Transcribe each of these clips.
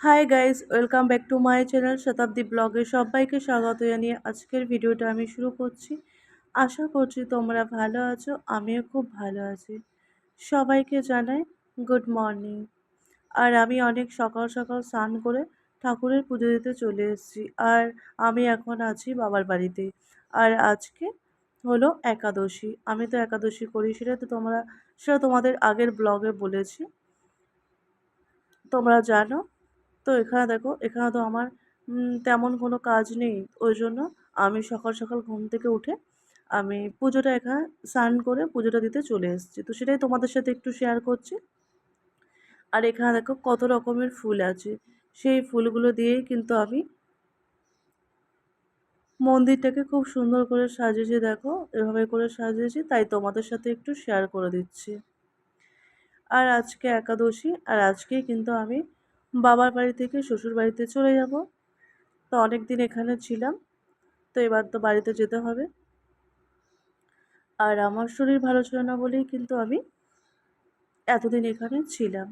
Hi guys welcome back to my channel Shatabdi ব্লগে সবাইকে স্বাগত জানিয়ে আজকের ভিডিওটা আমি শুরু করছি। আশা করছি তোমরা ভালো আছো, আমিও খুব ভালো আছি। সবাইকে জানাই গুড মর্নিং আর আমি অনেক সকাল সকাল স্নান করে ঠাকুরের পুজো দিতে চলে এসেছি। আর আমি এখন আছি বাবার বাড়িতে। আর আজকে হলো একাদশী। আমি তো একাদশী করি, সেটা তো তোমরা, সেটা তোমাদের আগের ব্লগে বলেছি। তোমরা জানো তো এখানে দেখো, এখানে তো আমার তেমন কোনো কাজ নেই। ওই জন্য আমি সকাল সকাল ঘুম থেকে উঠে আমি পুজোটা এখানে স্নান করে পুজোটা দিতে চলে এসেছি। তো সেটাই তোমাদের সাথে একটু শেয়ার করছি। আর এখানে দেখো কত রকমের ফুল আছে। সেই ফুলগুলো দিয়েই কিন্তু আমি মন্দিরটাকে খুব সুন্দর করে সাজিয়েছি দেখো, এভাবে করে সাজিয়েছি, তাই তোমাদের সাথে একটু শেয়ার করে দিচ্ছি। আর আজকে একাদশী, আর আজকেই কিন্তু আমি বাবার বাড়ি থেকে শ্বশুর বাড়িতে চলে যাব। তো অনেক দিন এখানে ছিলাম। তো এবার তো বাড়িতে যেতে হবে। আর আমার শরীর ভালো ছিল না বলেই কিন্তু আমি এতদিন এখানে ছিলাম।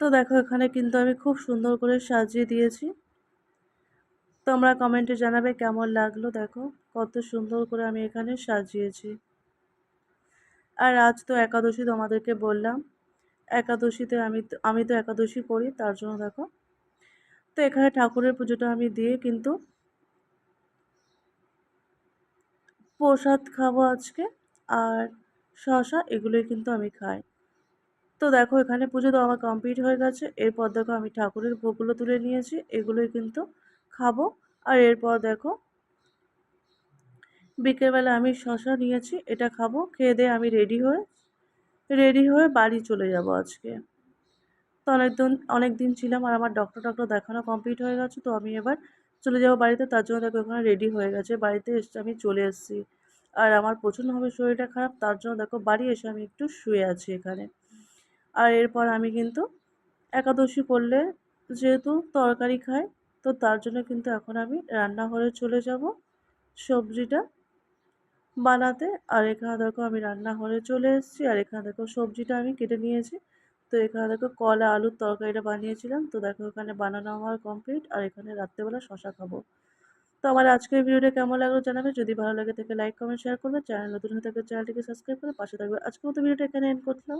তো দেখো, এখানে কিন্তু আমি খুব সুন্দর করে সাজিয়ে দিয়েছি। তোমরা কমেন্টে জানাবে কেমন লাগল, দেখো। কত সুন্দর করে আমি এখানে সাজিয়েছি। আর আজ তো একাদশী তোমাদেরকে বললাম। একাদশীতে আমি আমি তো একাদশী করি তার জন্য দেখো। তো এখানে ঠাকুরের পুজোটা আমি দিয়ে কিন্তু প্রসাদ খাব আজকে আর শশা এগুলোই কিন্তু আমি খাই। তো দেখো এখানে পুজো তো আমার কমপ্লিট হয়ে গেছে। এরপর দেখো আমি ঠাকুরের ভোগগুলো তুলে নিয়েছি, এগুলোই কিন্তু খাব। আর এরপর দেখো বিকেলবেলা আমি শশা নিয়েছি, এটা খাব, খেয়ে দিয়ে আমি রেডি হয়ে রেডি হয়ে বাড়ি চলে যাব আজকে। তো অনেক দিন অনেক দিন ছিলাম আর আমার ডক্টর টক্টর দেখানো কমপ্লিট হয়ে গেছে, তো আমি এবার চলে যাব বাড়িতে, তার জন্য দেখো ওখানে রেডি হয়ে গেছে, বাড়িতে এসে আমি চলে এসেছি। আর আমার প্রচণ্ডভাবে শরীরটা খারাপ, তার জন্য দেখো বাড়ি এসে আমি একটু শুয়ে আছি এখানে। আর এরপর আমি কিন্তু একাদশী করলে যেহেতু তরকারি খাই, তো তার জন্য কিন্তু এখন আমি রান্নাঘরে চলে যাব, সবজিটা বানাতে, আর এখানে দেখো আমি রান্না রান্নাঘরে চলে এসেছি, আর এখানে দেখো সবজিটা আমি কেটে নিয়েছি। তো এখানে দেখো কলা, আলুর তরকারিটা বানিয়েছিলাম। তো দেখো এখানে বানানো আমার কমপ্লিট আর এখানে রাত্রেবেলা শশা খাব। তো আমার আজকের ভিডিওটা কেমন লাগল জানাবে? যদি ভালো লাগে থাকে লাইক কমেন্ট শেয়ার করবে। চ্যানেল নতুন হয়ে থাকলে চ্যানেলটিকে সাবস্ক্রাইব করে পাশে থাকবে। আজকেও মতো ভিডিওটা এখানে এন্ড করলাম।